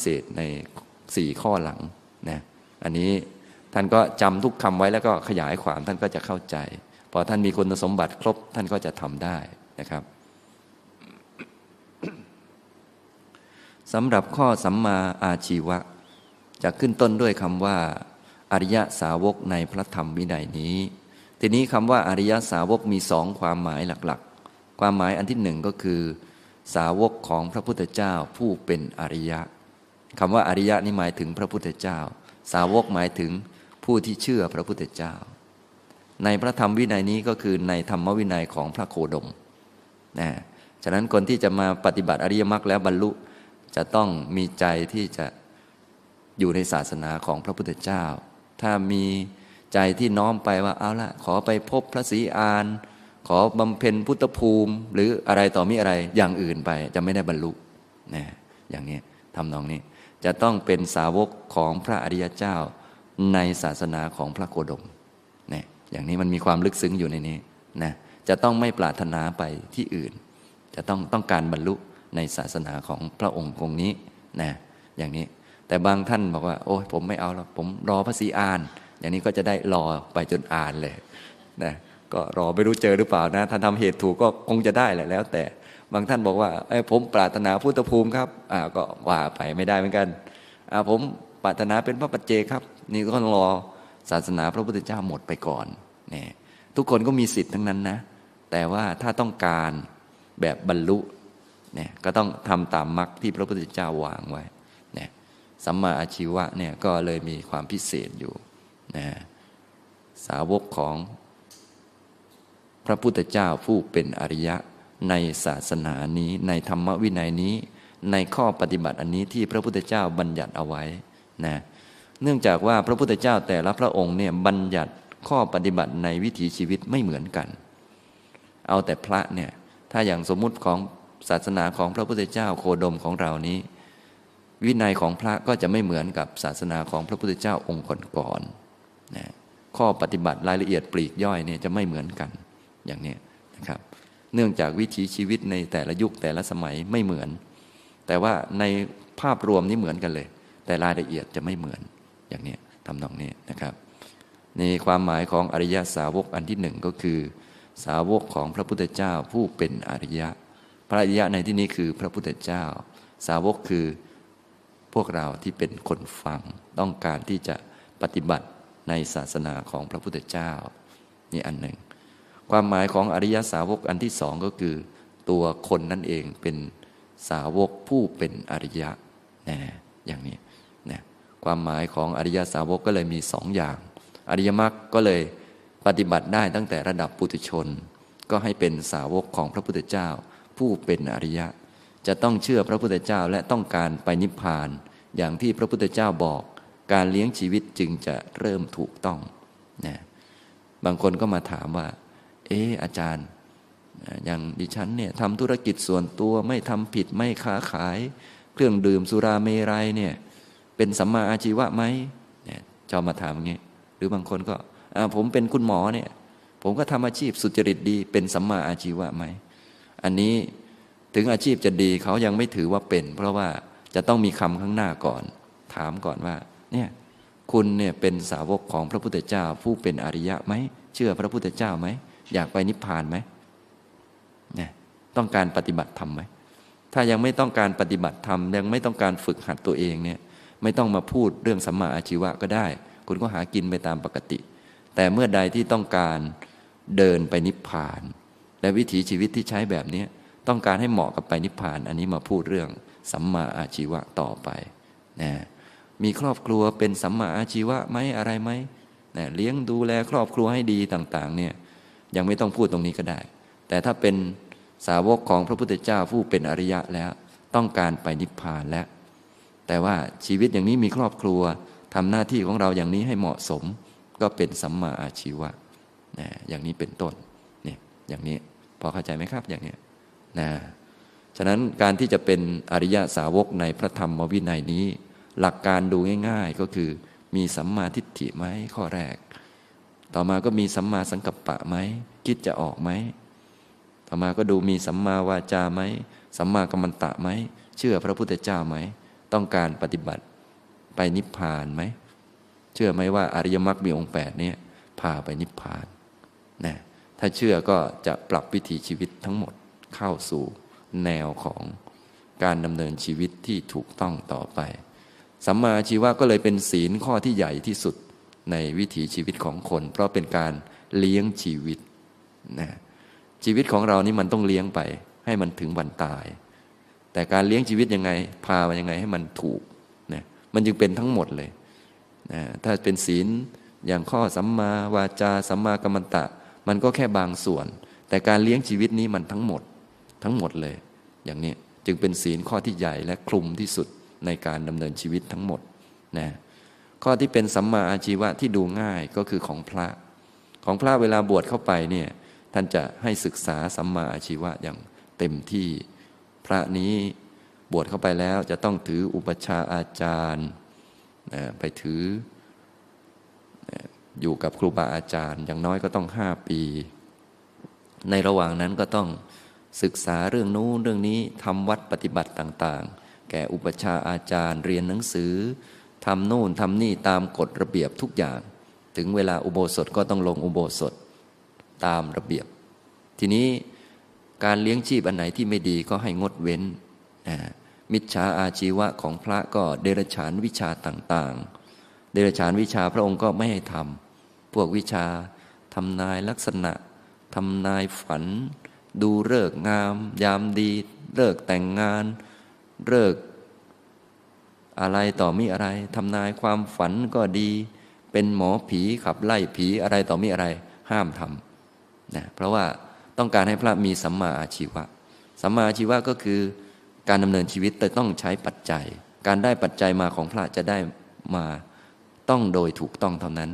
เศษในสี่ข้อหลังนะอันนี้ท่านก็จำทุกคำไว้แล้วก็ขยายความท่านก็จะเข้าใจ พอท่านมีคุณสมบัติครบท่านก็จะทำได้นะครับสำหรับข้อสัมมาอาชีวะ จะขึ้นต้นด้วยคำว่า อริยสาวกในพระธรรมวินัยนี้ ทีนี้คำว่าอริยสาวกมีสองความหมายหลักๆ ความหมายอันที่หนึ่งก็คือ สาวกของพระพุทธเจ้าผู้เป็นอริยะ คำว่าอริยะนี่หมายถึงพระพุทธเจ้า สาวกหมายถึงผู้ที่เชื่อพระพุทธเจ้า ในพระธรรมวินัยนี้ก็คือในธรรมวินัยของพระโคดมนะฉะนั้นคนที่จะมาปฏิบัติอริยมรรคแล้วบรรลุจะต้องมีใจที่จะอยู่ในศาสนาของพระพุทธเจ้า ถ้ามีใจที่น้อมไปว่าเอาละขอไปพบพระศรีอาน ขอบำเพ็ญพุทธภูมิ หรืออะไรต่อมีอะไรอย่างอื่นไปจะไม่ได้บรรลุนะอย่างนี้ทำนองนี้ จะต้องเป็นสาวกของพระอริยเจ้าในศาสนาของพระโคดมนะอย่างนี้มันมีความลึกซึ้งอยู่ในนี้นะจะต้องไม่ปรารถนาไปที่อื่น จะต้องต้องการบรรลุในศาสนาของพระองค์องค์นี้นะอย่างนี้แต่บางท่านบอกว่า โอ้ยผมไม่เอาหรอกผมรอพระศรีอาน อย่างนี้ก็จะได้รอไปจนอ่านเลยนะก็รอไม่รู้เจอหรือเปล่านะถ้าทำเหตุถูกก็คงจะได้แหละแล้วแต่ บางท่านบอกว่าไอ้ผมปรารถนาพุทธภูมิครับอ่าก็ว่าไปไม่ได้เหมือนกันอ่าผมปรารถนาเป็นพระปัจเจกครับ นี่ก็ต้องรอศาสนาพระพุทธเจ้าหมดไปก่อนเนี่ยทุกคนก็มีสิทธิ์ทั้งนั้นนะ แต่ว่าถ้าต้องการแบบบรรลุเนี่ยก็ต้องทำตามมรรคที่พระพุทธเจ้าวางไว้เนี่ยสัมมาอาชีวะเนี่ยก็เลยมีความพิเศษอยู่นะสาวกของพระพุทธเจ้าผู้เป็นอริยะ ในศาสนานี้ ในธรรมวินัยนี้ ในข้อปฏิบัติอันนี้ที่พระพุทธเจ้าบัญญัติเอาไว้นะเนื่องจากว่าพระพุทธเจ้าแต่ละพระองค์เนี่ยบัญญัติข้อปฏิบัติในวิถีชีวิตไม่เหมือนกัน เอาแต่พระเนี่ยถ้าอย่างสมมุติของศาสนาของพระพุทธเจ้าโคดมของเรานี้ วินัยของพระก็จะไม่เหมือนกับศาสนาของพระพุทธเจ้าองค์ก่อนๆนะข้อปฏิบัติรายละเอียดปลีกย่อยเนี่ยจะไม่เหมือนกันอย่างนี้นะครับ เนื่องจากวิถีชีวิตในแต่ละยุคแต่ละสมัยไม่เหมือน แต่ว่าในภาพรวมนี้เหมือนกันเลย แต่รายละเอียดจะไม่เหมือนอย่างนี้ทำนองนี้นะครับในความหมายของอริยสาวกอันที่หนึ่งก็คือ สาวกของพระพุทธเจ้าผู้เป็นอริยะ พระอริยะในที่นี้คือพระพุทธเจ้า สาวกคือพวกเราที่เป็นคนฟัง ต้องการที่จะปฏิบัติในศาสนาของพระพุทธเจ้า นี่อันหนึ่ง ความหมายของอริยสาวกอันที่สองก็คือ ตัวคนนั่นเองเป็นสาวกผู้เป็นอริยะนะอย่างนี้นะความหมายของอริยสาวกก็เลยมีสองอย่าง อริยมรรคก็เลยปฏิบัติได้ตั้งแต่ระดับปุถุชน ก็ให้เป็นสาวกของพระพุทธเจ้า ผู้เป็นอริยะ จะต้องเชื่อพระพุทธเจ้าและต้องการไปนิพพาน อย่างที่พระพุทธเจ้าบอก การเลี้ยงชีวิตจึงจะเริ่มถูกต้องนะบางคนก็มาถามว่า เอออาจารย์ อย่างดิฉันเนี่ยทำธุรกิจส่วนตัวไม่ทำผิดไม่ค้าขาย เครื่องดื่มสุราเมรัยเนี่ยเป็นสัมมาอาชีวะไหมเนี่ยชอบมาถามอย่างนี้หรือบางคนก็ผมเป็นคุณหมอเนี่ยผมก็ทำอาชีพสุจริตดีเป็นสัมมาอาชีวะไหมอันนี้ถึงอาชีพจะดีเขายังไม่ถือว่าเป็น เพราะว่าจะต้องมีคำข้างหน้าก่อน ถามก่อนว่าเนี่ยคุณเนี่ยเป็นสาวกของพระพุทธเจ้าผู้เป็นอริยะไหมเชื่อพระพุทธเจ้าไหม อยากไปนิพพานไหมนี่ต้องการปฏิบัติธรรมไหมถ้ายังไม่ต้องการปฏิบัติธรรมยังไม่ต้องการฝึกหัดตัวเองเนี่ยไม่ต้องมาพูดเรื่องสัมมาอาชีวะก็ได้ คุณก็หากินไปตามปกติ แต่เมื่อใดที่ต้องการเดินไปนิพพาน และวิถีชีวิตที่ใช้แบบนี้ต้องการให้เหมาะกับไปนิพพาน อันนี้มาพูดเรื่องสัมมาอาชีวะต่อไปนะมีครอบครัวเป็นสัมมาอาชีวะไหมอะไรไหมนะเลี้ยงดูแลครอบครัวให้ดีต่าง ๆ เนี่ย ยังไม่ต้องพูดตรงนี้ก็ได้ แต่ถ้าเป็นสาวกของพระพุทธเจ้าผู้เป็นอริยะแล้ว ต้องการไปนิพพานแล้ว แต่ว่าชีวิตอย่างนี้มีครอบครัวทำหน้าที่ของเราอย่างนี้ให้เหมาะสม ก็เป็นสัมมาอาชีวะนะอย่างนี้เป็นต้นนี่อย่างนี้พอเข้าใจไหมครับอย่างนี้นะฉะนั้นการที่จะเป็นอริยะสาวกในพระธรรมวินัยนี้ หลักการดูง่าย ๆก็คือมีสัมมาทิฏฐิไหมข้อแรก ต่อมาก็มีสัมมาสังกัปปะไหมคิดจะออกไหมต่อมาก็ดูมีสัมมาวาจาไหมสัมมากัมมันตะไหมเชื่อพระพุทธเจ้าไหมตต้องการปฏิบัติไปนิพพานไหมเชื่อไหมว่าอริยมรรคมีองค์แปดเนี่ยพาไปนิพพานนะถ้าเชื่อก็จะปรับวิถีชีวิตทั้งหมดเข้าสู่แนวของการดำเนินชีวิตที่ถูกต้องต่อไปสัมมาชีวะก็เลยเป็นศีลข้อที่ใหญ่ที่สุด ในวิถีชีวิตของคน เพราะเป็นการเลี้ยงชีวิตนะชีวิตของเรานี่มันต้องเลี้ยงไป ให้มันถึงวันตาย แต่การเลี้ยงชีวิตยังไง พามันยังไงให้มันถูกนะมันจึงเป็นทั้งหมดเลยนะถ้าเป็นศีลอย่างข้อสัมมาวาจาสัมมากัมมันตะ มันก็แค่บางส่วน แต่การเลี้ยงชีวิตนี้มันทั้งหมดทั้งหมดเลย อย่างนี้จึงเป็นศีลข้อที่ใหญ่และคลุมที่สุดในการดำเนินชีวิตทั้งหมดนะ ข้อที่เป็นสัมมาอาชีวะที่ดูง่ายก็คือของพระ ของพระเวลาบวชเข้าไปเนี่ยท่านจะให้ศึกษาสัมมาอาชีวะอย่างเต็มที่ พระนี้บวชเข้าไปแล้วจะต้องถืออุปชาอาจารย์ไปถืออยู่กับครูบาอาจารย์ อย่างน้อยก็ต้องห้าปี ในระหว่างนั้นก็ต้องศึกษาเรื่องนู้นเรื่องนี้ทำวัดปฏิบัติต่าง ๆ แก่อุปชาอาจารย์เรียนหนังสือ ทำโน่นทำนี่ตามกฎระเบียบทุกอย่าง ถึงเวลาอุโบสถก็ต้องลงอุโบสถตามระเบียบ ทีนี้การเลี้ยงชีพอันไหนที่ไม่ดีก็ให้งดเว้น มิจฉาอาชีวะของพระก็เดรฉานวิชาต่างๆ เดรฉานวิชาพระองค์ก็ไม่ให้ทำพวกวิชาทำนายลักษณะทำนายฝัน ดูเลิกงาม ยามดีเลิกแต่งงานเลิก อะไรต่อมีอะไรทำนายความฝันก็ดี เป็นหมอผีขับไล่ผีอะไรต่อมีอะไรห้ามทำนะเพราะว่าต้องการให้พระมีสัมมาอาชีวะ สัมมาอาชีวะก็คือการดำเนินชีวิตแต่ต้องใช้ปัจจัย การได้ปัจจัยมาของพระจะได้มาต้องโดยถูกต้องเท่านั้น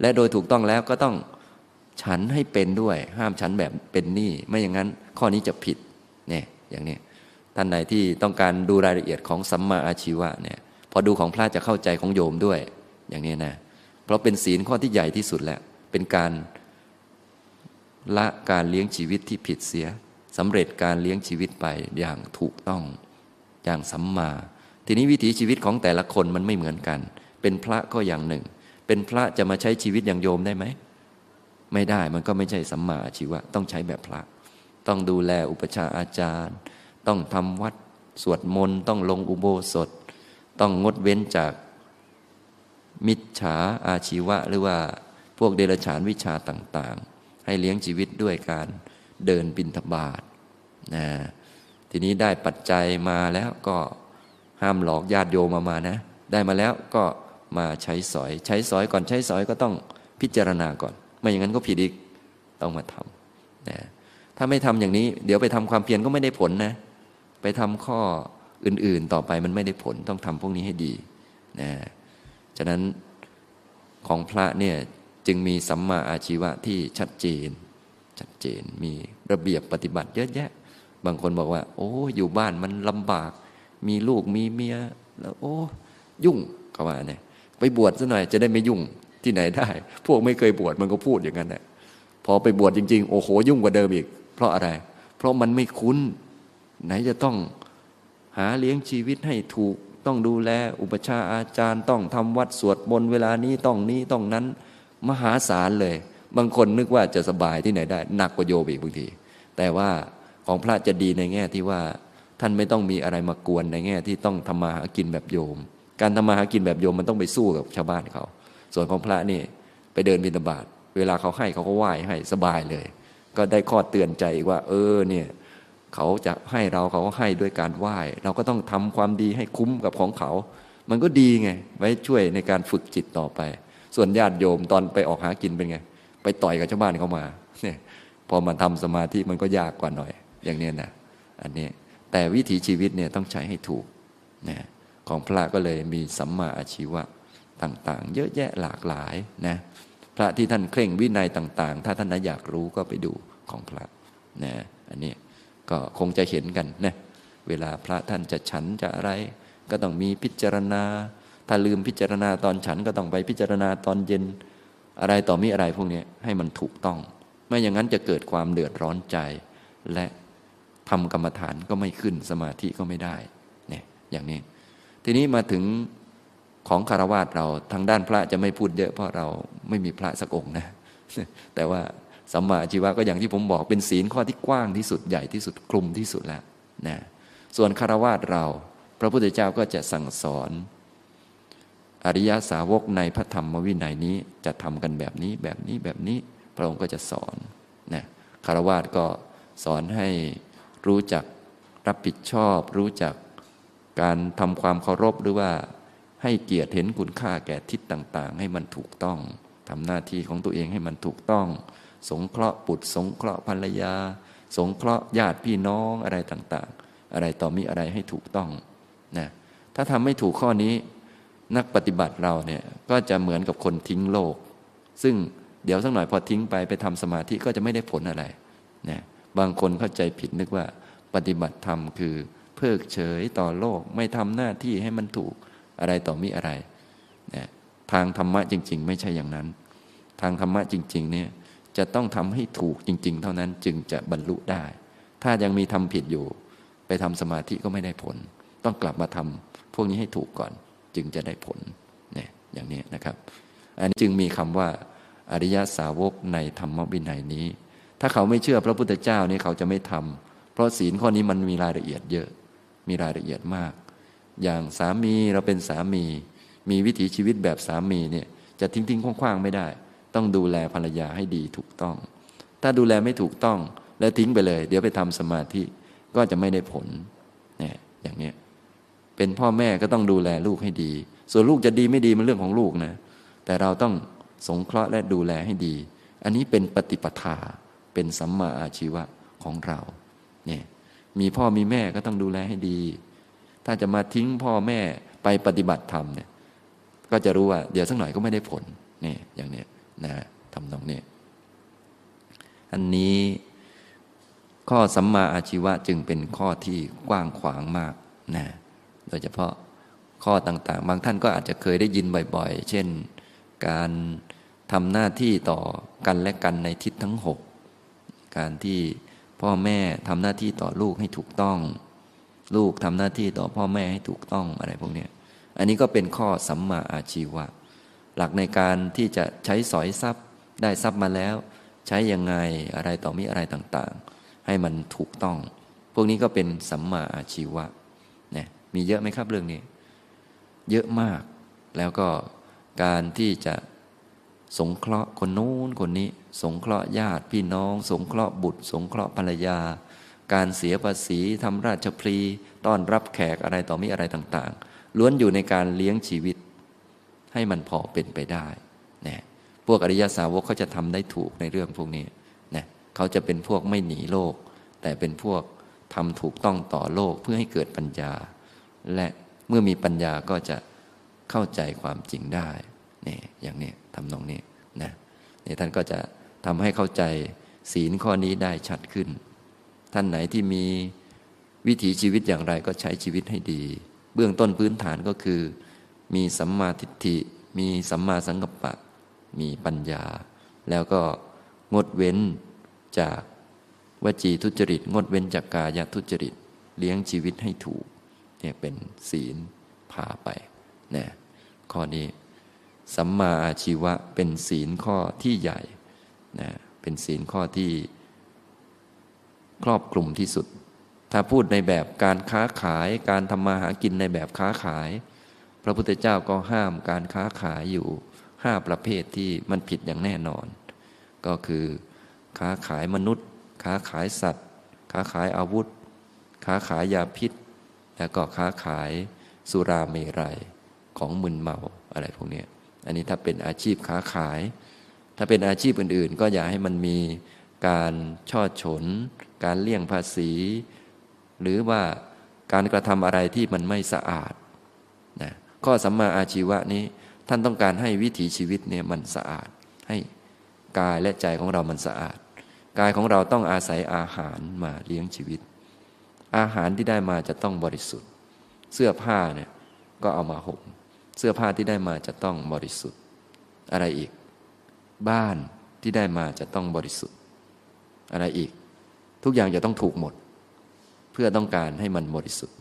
และโดยถูกต้องแล้วก็ต้องฉันให้เป็นด้วย ห้ามฉันแบบเป็นหนี้ไม่อย่างนั้นข้อนี้จะผิดเนี่ยอย่างนี้ท่านไหนที่ต้องการดูรายละเอียดของสัมมาอาชีวะเนี่ย พอดูของพระจะเข้าใจของโยมด้วย อย่างนี้นะ เพราะเป็นศีลข้อที่ใหญ่ที่สุดแล้ว เป็นการละการเลี้ยงชีวิตที่ผิดเสียสำเร็จการเลี้ยงชีวิตไปอย่างถูกต้อง อย่างสัมมา ทีนี้วิถีชีวิตของแต่ละคนมันไม่เหมือนกัน เป็นพระก็อย่างหนึ่ง เป็นพระจะมาใช้ชีวิตอย่างโยมได้ไหม ไม่ได้มันก็ไม่ใช่สัมมาอาชีวะ ต้องใช้แบบพระ ต้องดูแลอุปชาอาจารย์ ต้องทำวัด สวดมนต์ ต้องลงอุโบสถ ต้องงดเว้นจากมิจฉาอาชีวะ หรือว่าพวกเดรัจฉานวิชาต่างๆ ให้เลี้ยงชีวิตด้วยการเดินบินทบาทนะทีนี้ได้ปัจจัยมาแล้วก็ห้ามหลอกญาติโยมมามานะ ได้มาแล้วก็มาใช้สอย ใช้สอยก่อนใช้สอยก็ต้องพิจารณาก่อน ไม่อย่างนั้นก็ผิดอีกต้องมาทำนะถ้าไม่ทำอย่างนี้ เดี๋ยวไปทำความเพียรก็ไม่ได้ผลนะ ไปทำข้อ อื่น ๆ ต่อไปมันไม่ได้ผลต้องทำพวกนี้ให้ดีนะฉะนั้นของพระเนี่ยจึงมีสัมมาอาชีวะที่ชัดเจน ชัดเจนมีระเบียบปฏิบัติเยอะแยะ บางคนบอกว่า โอ้อยู่บ้านมันลำบาก มีลูกมีเมียแล้วโอ้ ยุ่งก็ว่าเนี่ยไปบวชซะหน่อยจะได้ไม่ยุ่งที่ไหนได้ พวกไม่เคยบวชมันก็พูดอย่างนั้นแหละพอไปบวชจริง ๆ โอ้โห ยุ่งกว่าเดิมอีก เพราะอะไร เพราะมันไม่คุ้น ไหนจะต้อง หาเลี้ยงชีวิตให้ถูก ต้องดูแลอุปชาอาจารย์ ต้องทำวัดสวดมนต์เวลานี้ต้องนี้ต้องนั้น มหาศาลเลย บางคนนึกว่าจะสบายที่ไหนได้หนักกว่าโยมอีกบางที แต่ว่าของพระจะดีในแง่ที่ว่า ท่านไม่ต้องมีอะไรมากวนในแง่ที่ต้องทำมาหากินแบบโยม การทำมาหากินแบบโยมมันต้องไปสู้กับชาวบ้านเขา ส่วนของพระนี่ไปเดินบิณฑบาตเวลาเขาให้เขาก็ไหว้ให้สบายเลย ก็ได้ข้อเตือนใจว่า เออเนี่ย เขาจะให้เราเขาก็ให้ด้วยการไหว้ เราก็ต้องทำความดีให้คุ้มกับของเขา มันก็ดีไง ไว้ช่วยในการฝึกจิตต่อไป ส่วนญาติโยมตอนไปออกหากินเป็นไง ไปต่อยกับชาวบ้านเขามาเนี่ยพอมาทำสมาธิมันก็ยากกว่าหน่อย อย่างนี้นะอันนี้แต่วิถีชีวิตเนี่ยต้องใช้ให้ถูกนะของพระก็เลยมีสัมมาอาชีวะต่างๆ เยอะแยะหลากหลายนะพระที่ท่านเคร่งวินัยต่าง ๆ ถ้าท่านอยากรู้ก็ไปดูของพระนะอันนี้ ก็คงจะเห็นกันนะเวลาพระท่านจะฉันจะอะไร ก็ต้องมีพิจารณา ถ้าลืมพิจารณาตอนฉันก็ต้องไปพิจารณาตอนเย็น อะไรต่อมีอะไรพวกนี้ให้มันถูกต้อง ไม่อย่างนั้นจะเกิดความเดือดร้อนใจ และทำกรรมฐานก็ไม่ขึ้นสมาธิก็ไม่ได้เนี่ยอย่างนี้ ทีนี้มาถึงของคารวาสเราทางด้านพระจะไม่พูดเยอะเพราะเราไม่มีพระสักองค์นะ แต่ว่า สัมมาอาชีวะก็อย่างที่ผมบอกเป็นศีลข้อที่กว้างที่สุดใหญ่ที่สุดคลุมที่สุดแล้วนะส่วนคารวาสเรา พระพุทธเจ้าก็จะสั่งสอน อริยสาวกในพระธรรมวินัยนี้จะทำกันแบบนี้แบบนี้แบบนี้พระองค์ก็จะสอนนะคารวาสก็สอนให้รู้จักรับผิดชอบ รู้จักการทำความเคารพหรือว่าให้เกียรติเห็นคุณค่าแก่ทิศต่าง ๆ ให้มันถูกต้องทำหน้าที่ของตัวเองให้มันถูกต้อง สงเคราะห์บุตรสงเคราะห์ภรรยา สงเคราะห์ญาติพี่น้องอะไรต่างๆ อะไรต่อมีอะไรให้ถูกต้องนะถ้าทำไม่ถูกข้อนี้ นักปฏิบัติเราเนี่ยก็จะเหมือนกับคนทิ้งโลก ซึ่งเดี๋ยวสักหน่อยพอทิ้งไปไปทำสมาธิก็จะไม่ได้ผลอะไรนะบางคนเข้าใจผิดนึกว่าปฏิบัติธรรมคือเพิกเฉยต่อโลกไม่ทำหน้าที่ให้มันถูกอะไรต่อมีอะไรนะทางธรรมะจริง ๆ ไม่ใช่อย่างนั้น ทางธรรมะจริง ๆ เนี่ย จะต้องทำให้ถูกจริง ๆ เท่านั้นจึงจะบรรลุได้ ถ้ายังมีทำผิดอยู่ ไปทำสมาธิก็ไม่ได้ผล ต้องกลับมาทำพวกนี้ให้ถูกก่อนจึงจะได้ผลเนี่ยอย่างนี้นะครับ อันนี้จึงมีคำว่า อริยสาวกในธรรมวินัยนี้ ถ้าเขาไม่เชื่อพระพุทธเจ้านี่เขาจะไม่ทำเพราะศีลข้อนี้มันมีรายละเอียดเยอะ มีรายละเอียดมาก อย่างสามีเราเป็นสามี มีวิถีชีวิตแบบสามีเนี่ยจะทิ้งทิ้งคว้างๆไม่ได้ ต้องดูแลภรรยาให้ดีถูกต้อง ถ้าดูแลไม่ถูกต้อง แล้วทิ้งไปเลย เดี๋ยวไปทำสมาธิก็จะไม่ได้ผลเนี่ยอย่างเนี้ยเป็นพ่อแม่ก็ต้องดูแลลูกให้ดี ส่วนลูกจะดีไม่ดีมันเรื่องของลูกนะ แต่เราต้องสงเคราะห์และดูแลให้ดี อันนี้เป็นปฏิปทา เป็นสัมมาอาชีวะของเราเนี่ยมีพ่อมีแม่ก็ต้องดูแลให้ดี ถ้าจะมาทิ้งพ่อแม่ไปปฏิบัติธรรมเนี่ย ก็จะรู้ว่า เดี๋ยวสักหน่อยก็ไม่ได้ผลเนี่ยอย่างเนี้ย นะทำตรงนี้ อันนี้ข้อสัมมาอาชีวะจึงเป็นข้อที่กว้างขวางมากนะโดยเฉพาะข้อต่างๆ บางท่านก็อาจจะเคยได้ยินบ่อยๆ เช่นการทำหน้าที่ต่อกันและกันในทิศทั้งหกการที่พ่อแม่ทำหน้าที่ต่อลูกให้ถูกต้อง ลูกทำหน้าที่ต่อพ่อแม่ให้ถูกต้องอะไรพวกนี้อันนี้ก็เป็นข้อสัมมาอาชีวะ หลักในการที่จะใช้สอยทรัพย์ ได้ทรัพย์มาแล้ว ใช้ยังไงอะไรต่อมีอะไรต่างๆ ให้มันถูกต้อง พวกนี้ก็เป็นสัมมาอาชีวะเนี่ยมีเยอะไหมครับเรื่องนี้ เยอะมาก แล้วก็การที่จะสงเคราะห์คนนู้นคนนี้ สงเคราะห์ญาติพี่น้อง สงเคราะห์บุตร สงเคราะห์ภรรยา การเสียภาษีทำราชพลีต้อนรับแขกอะไรต่อมีอะไรต่างๆ ล้วนอยู่ในการเลี้ยงชีวิต ให้มันพอเป็นไปได้นะพวกอริยสาวกเขาจะทำได้ถูกในเรื่องพวกนี้นะเขาจะเป็นพวกไม่หนีโลก แต่เป็นพวกทำถูกต้องต่อโลกเพื่อให้เกิดปัญญา และเมื่อมีปัญญาก็จะเข้าใจความจริงได้นี่อย่างนี้ทำตรงนี้นะนี่ท่านก็จะทำให้เข้าใจศีลข้อนี้ได้ชัดขึ้น ท่านไหนที่มีวิถีชีวิตอย่างไรก็ใช้ชีวิตให้ดี เบื้องต้นพื้นฐานก็คือ มีสัมมาทิฏฐิ มีสัมมาสังกัปปะ มีปัญญา แล้วก็งดเว้นจากวจีทุจริต งดเว้นจากกายทุจริต เลี้ยงชีวิตให้ถูกเนี่ยเป็นศีลพาไปนะข้อนี้สัมมาอาชีวะเป็นศีลข้อที่ใหญ่นะเป็นศีลข้อที่ ครอบคลุมที่สุด ถ้าพูดในแบบการค้าขาย การทำมาหากินในแบบค้าขาย พระพุทธเจ้าก็ห้ามการค้าขายอยู่ห้าประเภทที่มันผิดอย่างแน่นอน ก็คือค้าขายมนุษย์ ค้าขายสัตว์ ค้าขายอาวุธ ค้าขายยาพิษ แล้วก็ค้าขายสุราเมรัยของมึนเมาอะไรพวกนี้อันนี้ถ้าเป็นอาชีพค้าขาย ถ้าเป็นอาชีพอื่นๆ ก็อย่าให้มันมีการช่อฉน การเลี่ยงภาษี หรือว่าการกระทำอะไรที่มันไม่สะอาด ข้อสัมมาอาชีวะนี้ ท่านต้องการให้วิถีชีวิตเนี่ยมันสะอาด ให้กายและใจของเรามันสะอาด กายของเราต้องอาศัยอาหารมาเลี้ยงชีวิต อาหารที่ได้มาจะต้องบริสุทธิ์ เสื้อผ้าเนี่ยก็เอามาห่มเสื้อผ้าที่ได้มาจะต้องบริสุทธิ์ อะไรอีก บ้านที่ได้มาจะต้องบริสุทธิ์ อะไรอีก ทุกอย่างจะต้องถูกหมด เพื่อต้องการให้มันบริสุทธิ์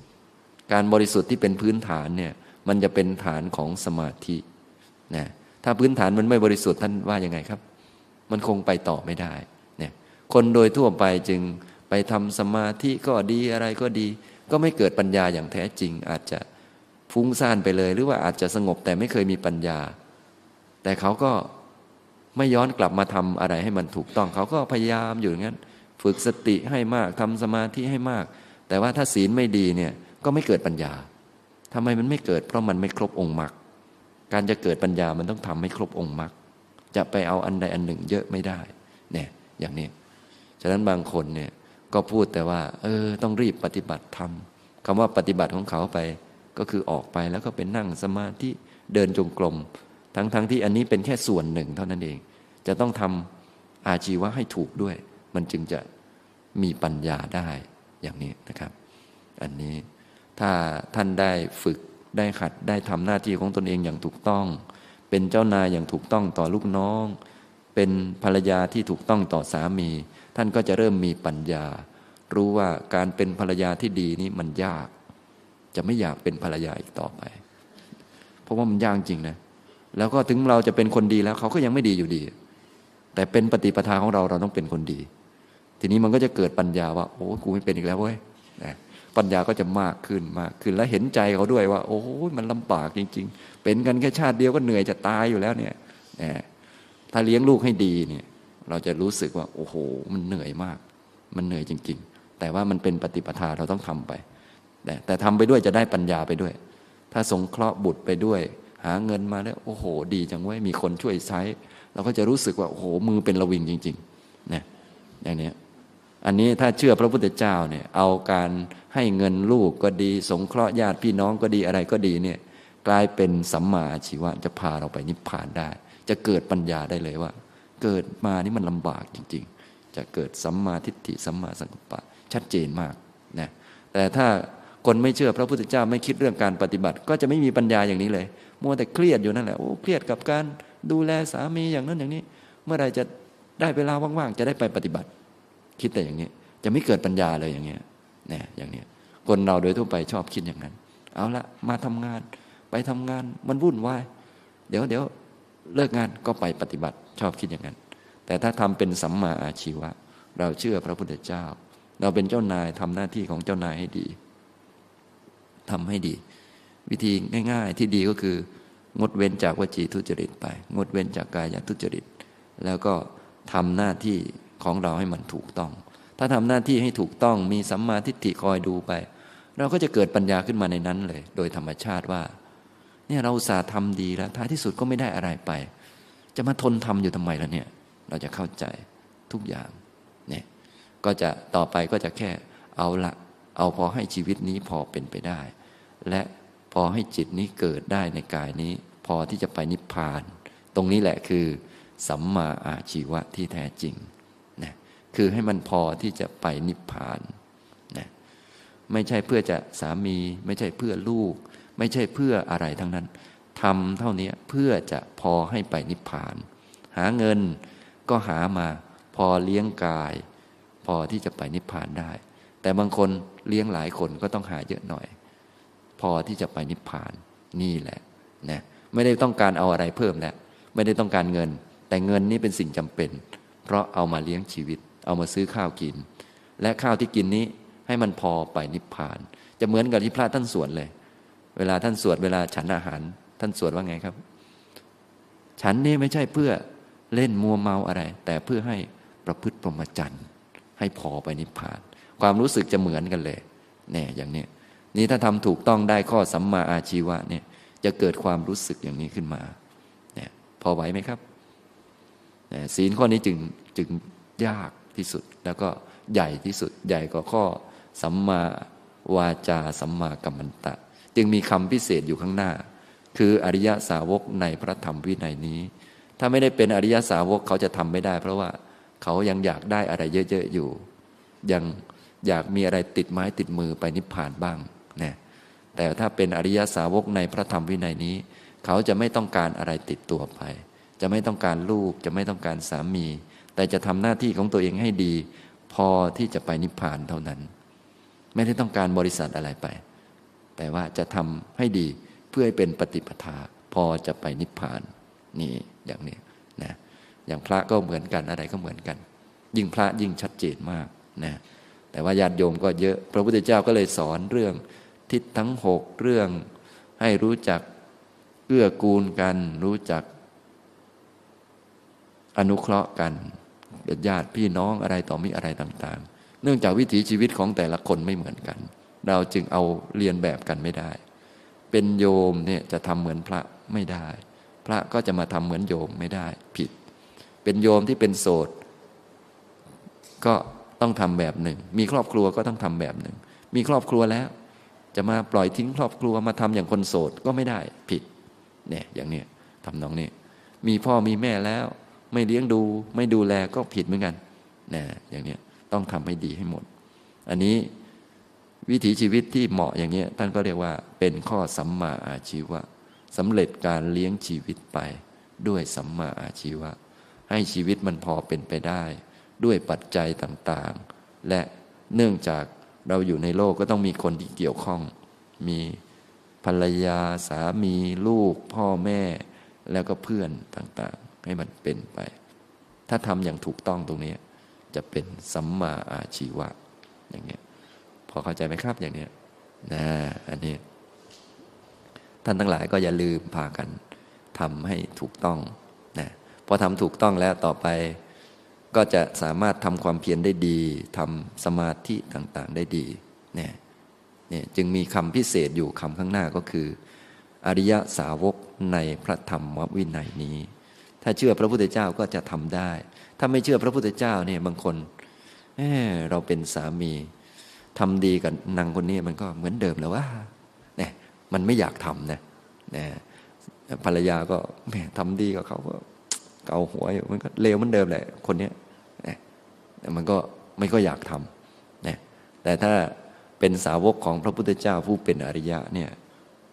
การบริสุทธิ์ที่เป็นพื้นฐานเนี่ย มันจะเป็นฐานของสมาธินะถ้าพื้นฐานมันไม่บริสุทธิ์ท่านว่ายังไงครับ มันคงไปต่อไม่ได้เนี่ยคนโดยทั่วไปจึงไปทำสมาธิก็ดีอะไรก็ดี ก็ไม่เกิดปัญญาอย่างแท้จริง อาจจะฟุ้งซ่านไปเลย หรือว่าอาจจะสงบแต่ไม่เคยมีปัญญา แต่เขาก็ไม่ย้อนกลับมาทำอะไรให้มันถูกต้อง เขาก็พยายามอยู่อย่างนั้น ฝึกสติให้มากทำสมาธิให้มาก แต่ว่าถ้าศีลไม่ดีเนี่ยก็ไม่เกิดปัญญา ทำไมมันไม่เกิด เพราะมันไม่ครบองค์มรรคการจะเกิดปัญญามันต้องทำให้ครบองค์มรรคจะไปเอาอันใดอันหนึ่งเยอะไม่ได้เนี่ยอย่างนี้ฉะนั้นบางคนเนี่ยก็พูดแต่ว่า เออ ต้องรีบปฏิบัติธรรมคำว่าปฏิบัติของเขาไป ก็คือออกไปแล้วก็เป็นนั่งสมาธิเดินจงกรมทั้งๆทที่อันนี้เป็นแค่ส่วนหนึ่งเท่านั้นเอง จะต้องทำอาชีวะให้ถูกด้วย มันจึงจะมีปัญญาได้อย่างนี้นะครับ อันนี้ ถ้าท่านได้ฝึกได้ขัดได้ทำหน้าที่ของตนเองอย่างถูกต้อง เป็นเจ้านายอย่างถูกต้องต่อลูกน้อง เป็นภรรยาที่ถูกต้องต่อสามี ท่านก็จะเริ่มมีปัญญา รู้ว่าการเป็นภรรยาที่ดีนี้มันยาก จะไม่อยากเป็นภรรยาอีกต่อไป เพราะว่ามันยากจริงนะแล้วก็ถึงเราจะเป็นคนดีแล้วเขาก็ยังไม่ดีอยู่ดี แต่เป็นปฏิปทาของเราเราต้องเป็นคนดี ทีนี้มันก็จะเกิดปัญญาว่า โอ้กูไม่เป็นอีกแล้วเว้ย ปัญญาก็จะมากขึ้นมากขึ้น และเห็นใจเขาด้วยว่า โอ้ยมันลำบากจริง ๆ เป็นกันแค่ชาติเดียวก็เหนื่อยจะตายอยู่แล้วเนี่ยถ้าเลี้ยงลูกให้ดีเนี่ยเราจะรู้สึกว่า โอ้โห มันเหนื่อยมาก มันเหนื่อยจริง ๆ แต่ว่ามันเป็นปฏิปทาเราต้องทำไป แต่แต่ทำไปด้วยจะได้ปัญญาไปด้วย ถ้าสงเคราะห์บุตรไปด้วย หาเงินมาแล้วโอ้โห ดีจังเว้ยมีคนช่วยใช้ เราก็จะรู้สึกว่าโอ้โหมือเป็นระวิงจริงๆนะอย่างนี้ อันนี้ถ้าเชื่อพระพุทธเจ้าเนี่ยเอาการให้เงินลูกก็ดี สงเคราะห์ญาติพี่น้องก็ดีอะไรก็ดีเนี่ยกลายเป็นสัมมาชีวะจะพาเราไปนิพพานได้ จะเกิดปัญญาได้เลยว่า เกิดมานี่มันลำบากจริง ๆ จะเกิดสัมมาทิฏฐิสัมมาสังกัปปะชัดเจนมากนะแต่ถ้าคนไม่เชื่อพระพุทธเจ้าไม่คิดเรื่องการปฏิบัติ ก็จะไม่มีปัญญาอย่างนี้เลยมัวแต่เครียดอยู่นั่นแหละโอ้เครียดกับการดูแลสามีอย่างนั้นอย่างนี้ เมื่อไรจะได้เวลาว่างๆจะได้ไปปฏิบัติ คิดแต่อย่างนี้ จะไม่เกิดปัญญาเลยอย่างเงี้ยเนี่ยอย่างเนี้ยคนเราโดยทั่วไปชอบคิดอย่างนั้น เอาละมาทำงาน ไปทำงานมันวุ่นวายเดี๋ยวเดี๋ยวเลิกงานก็ไปปฏิบัติชอบคิดอย่างนั้น แต่ถ้าทำเป็นสัมมาอาชีวะ เราเชื่อพระพุทธเจ้า เราเป็นเจ้านายทำหน้าที่ของเจ้านายให้ดีทำให้ดี วิธีง่าย ๆ ที่ดีก็คืองดเว้นจากวจีทุจริตไป งดเว้นจากกายทุจริต แล้วก็ทำหน้าที่ ของเราให้มันถูกต้อง ถ้าทำหน้าที่ให้ถูกต้องมีสัมมาทิฏฐิคอยดูไป เราก็จะเกิดปัญญาขึ้นมาในนั้นเลย โดยธรรมชาติว่า เนี่ยเราสาทำดีแล้วท้ายที่สุดก็ไม่ได้อะไรไป จะมาทนทำอยู่ทำไมล่ะเนี่ย เราจะเข้าใจทุกอย่างเนี่ยก็จะต่อไปก็จะแค่เอาละเอาพอให้ชีวิตนี้พอเป็นไปได้ และพอให้จิตนี้เกิดได้ในกายนี้ พอที่จะไปนิพพาน ตรงนี้แหละคือ สัมมาอาชีวะที่แท้จริง คือให้มันพอที่จะไปนิพพานนะไม่ใช่เพื่อจะสามี ไม่ใช่เพื่อลูก ไม่ใช่เพื่ออะไรทั้งนั้นทำเท่านี้เพื่อจะพอให้ไปนิพพาน หาเงินก็หามาพอเลี้ยงกาย พอที่จะไปนิพพานได้ แต่บางคนเลี้ยงหลายคนก็ต้องหาเยอะหน่อย พอที่จะไปนิพพานนี่แหละนะไม่ได้ต้องการเอาอะไรเพิ่มแล้วไม่ได้ต้องการเงิน แต่เงินนี้เป็นสิ่งจำเป็น เพราะเอามาเลี้ยงชีวิต เอามาซื้อข้าวกิน และข้าวที่กินนี้ให้มันพอไปนิพพาน จะเหมือนกับที่พระท่านสวดเลย เวลาท่านสวดเวลาฉันอาหาร ท่านสวดว่าไงครับ ฉันนี่ไม่ใช่เพื่อเล่นมัวเมาอะไร แต่เพื่อให้ประพฤติปรมจรรย์ให้พอไปนิพพาน ความรู้สึกจะเหมือนกันเลยแน่อย่างนี้นี่ถ้าทำถูกต้องได้ข้อสัมมาอาชีวะเนี่ยจะเกิดความรู้สึกอย่างนี้ขึ้นมาเนี่ยพอไหวไหมครับศีลข้อนี้จึงจึงยาก ที่สุด แล้วก็ใหญ่ที่สุด ใหญ่กว่าข้อ สัมมาวาจาสัมมากัมมันตะ จึงมีคำพิเศษอยู่ข้างหน้า คืออริยสาวกในพระธรรมวินัยนี้ ถ้าไม่ได้เป็นอริยสาวกเขาจะทำไม่ได้ เพราะว่าเขายังอยากได้อะไรเยอะๆอยู่ ยังอยากมีอะไรติดไม้ติดมือไปนิพพานบ้างนะแต่ถ้าเป็นอริยสาวกในพระธรรมวินัยนี้ เขาจะไม่ต้องการอะไรติดตัวไป จะไม่ต้องการลูก จะไม่ต้องการสามี แต่จะทำหน้าที่ของตัวเองให้ดี พอที่จะไปนิพพานเท่านั้น ไม่ได้ต้องการบริษัทอะไรไป แต่ว่าจะทำให้ดีเพื่อให้เป็นปฏิปทา พอจะไปนิพพานนี่อย่างนี้นะอย่างพระก็เหมือนกันอะไรก็เหมือนกัน ยิ่งพระยิ่งชัดเจนมากนะแต่ว่าญาติโยมก็เยอะ พระพุทธเจ้าก็เลยสอนเรื่องทิศทั้งหกเรื่องให้รู้จักเอื้อกูลกัน รู้จักอนุเคราะห์กัน ญาติพี่น้องอะไรต่อมีอะไรต่างๆ เนื่องจากวิถีชีวิตของแต่ละคนไม่เหมือนกัน เราจึงเอาเรียนแบบกันไม่ได้ เป็นโยมเนี่ยจะทำเหมือนพระไม่ได้ พระก็จะมาทำเหมือนโยมไม่ได้ผิด เป็นโยมที่เป็นโสดก็ต้องทำแบบหนึ่ง มีครอบครัวก็ต้องทำแบบหนึ่ง มีครอบครัวแล้วจะมาปล่อยทิ้งครอบครัวมาทำอย่างคนโสดก็ไม่ได้ผิดเนี่ยอย่างเนี้ยทำนองนี้ มีพ่อมีแม่แล้ว ไม่เลี้ยงดู ไม่ดูแลก็ผิดเหมือนกันนะอย่างนี้ต้องทำให้ดีให้หมด อันนี้วิถีชีวิตที่เหมาะอย่างนี้ท่านก็เรียกว่าเป็นข้อสัมมาอาชีวะสำเร็จการเลี้ยงชีวิตไป ด้วยสัมมาอาชีวะ ให้ชีวิตมันพอเป็นไปได้ ด้วยปัจจัยต่างๆ และเนื่องจากเราอยู่ในโลกก็ต้องมีคนที่เกี่ยวข้อง มีภรรยาสามีลูก พ่อแม่ แล้วก็เพื่อนต่างๆ ให้มันเป็นไป ถ้าทำอย่างถูกต้องตรงนี้ จะเป็นสัมมาอาชีวะ อย่างเงี้ยพอเข้าใจไหมครับอย่างเนี้ยนะอันนี้ ท่านทั้งหลายก็อย่าลืมพากันทำให้ถูกต้องนะพอทำถูกต้องแล้วต่อไป ก็จะสามารถทำความเพียรได้ดีทำสมาธิต่างๆได้ดีเนี่ยเนี่ยจึงมีคำพิเศษอยู่คำข้างหน้าก็คือ อริยสาวกในพระธรรมวินัยนี้ ถ้าเชื่อพระพุทธเจ้าก็จะทำได้ ถ้าไม่เชื่อพระพุทธเจ้าเนี่ยบางคนเเราเป็นสามีทำดีกับนางคนนี้มันก็เหมือนเดิมแล้วว่าเนี่ยมันไม่อยากทำนะนะภรรยาก็แหมทำดีกับเขาก็เกาหัวอยู่มันก็เลวเหมือนเดิมแหละคนนี้ยนะแต่มันก็ไม่ก็อยากทำนะแต่ถ้าเป็นสาวกของพระพุทธเจ้าผู้เป็นอริยะเนี่ย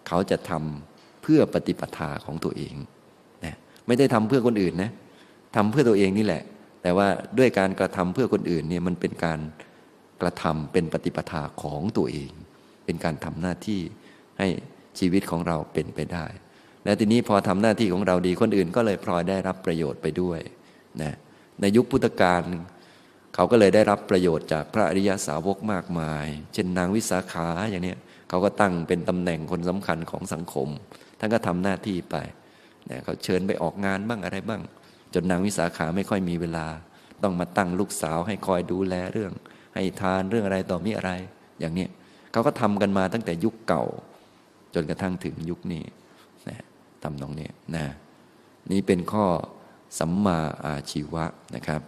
เขาจะทำเพื่อปฏิปทาของตัวเอง ไม่ได้ทำเพื่อคนอื่นนะทำเพื่อตัวเองนี่แหละ แต่ว่าด้วยการกระทำเพื่อคนอื่นเนี่ยมันเป็นการกระทำเป็นปฏิปทาของตัวเอง เป็นการทำหน้าที่ให้ชีวิตของเราเป็นไปได้ และทีนี้พอทำหน้าที่ของเราดีคนอื่น ก็เลยพลอยได้รับประโยชน์ไปด้วยนะในยุคพุทธกาลเขาก็เลยได้รับประโยชน์จากพระอริยสาวกมากมาย เช่นนางวิสาขาอย่างนี้เขาก็ตั้งเป็นตำแหน่งคนสำคัญของสังคม ท่านก็ทำหน้าที่ไป นะเขาเชิญไปออกงานบ้างอะไรบ้าง จนนางวิสาขาไม่ค่อยมีเวลา ต้องมาตั้งลูกสาวให้คอยดูแลเรื่อง ให้ทานเรื่องอะไรต่อมีอะไร อย่างนี้เขาก็ทำกันมาตั้งแต่ยุคเก่า จนกระทั่งถึงยุคนี้นะทำตรงนี้นะนี่เป็นข้อสัมมาอาชีวะนะครับ